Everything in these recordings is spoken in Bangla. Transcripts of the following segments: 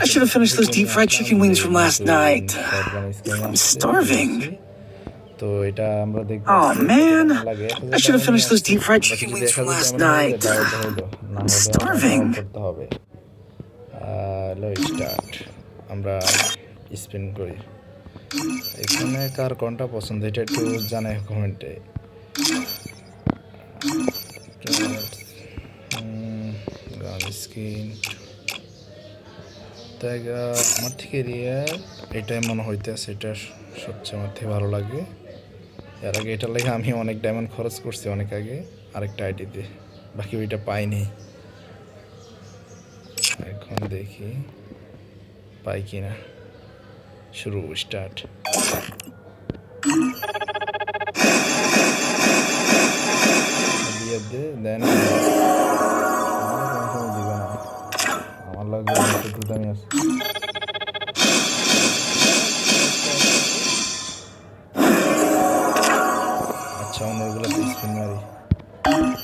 I should have finished those deep fried chicken wings from last night. I'm starving. Oh man, I should have finished those deep fried chicken wings from last night. I'm starving. করতে হবে স্পিন করি এখানে কার কোনটা পছন্দ এটা একটু জানাই কমেন্টে স্ক্রিন আহ, আমার থেকে এরিয়া এটাই মনে হইতেছে এটা সবচেয়ে আমার থেকে ভালো লাগে। এর আগে এটার লাগে আমি অনেক ডায়মন্ড খরচ করছি অনেক আগে আরেকটা আইডিতে বাকি ওইটা পাইনি। এখন দেখি পাই কি না শুরু স্টার্ট দেন kazanıyorsun. अच्छा उन्होंने बोला स्पिन मारी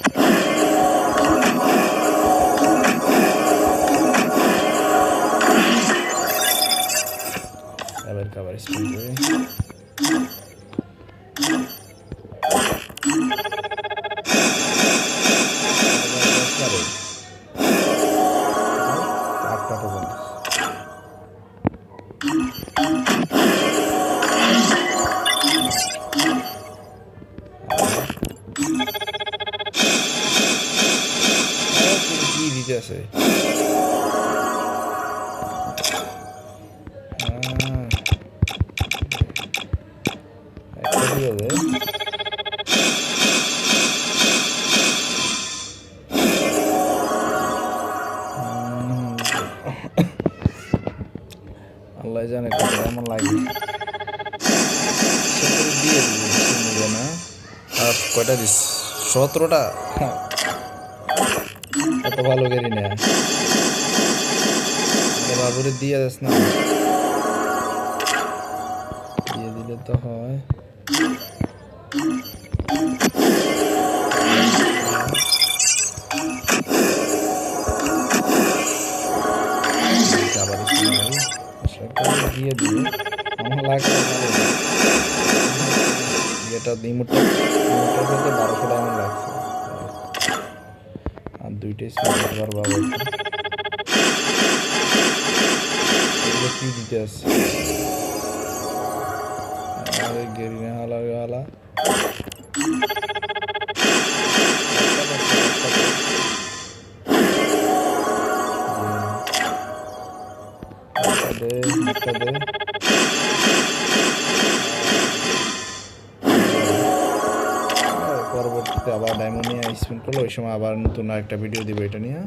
कवर कवर स्पिन करे Got it. কি দিতে আছে একটা দিয়ে দে উম, আল্লাহ জানে কত এমন লাগে সতেরো দিয়ে দিবি নিবে না আর কয়টা দিস সতেরোটা ভালো করি না। বাবুরে দিয়ে যাস না। দিয়ে দিলে তো হয়। দিয়ে দিবে আমার লাগবে বারোশো ডায়মন্ড লাগছে। দুইটাই স্মার্ট আবার বাবা এগুলো কি দিতে আসছে আরে গেরিনা হালা হালা দে একটা আবার ডায়মন্ড নিয়ে স্পিন করল ওই সময় আবার নতুন একটা ভিডিও দিব এটা নিয়ে।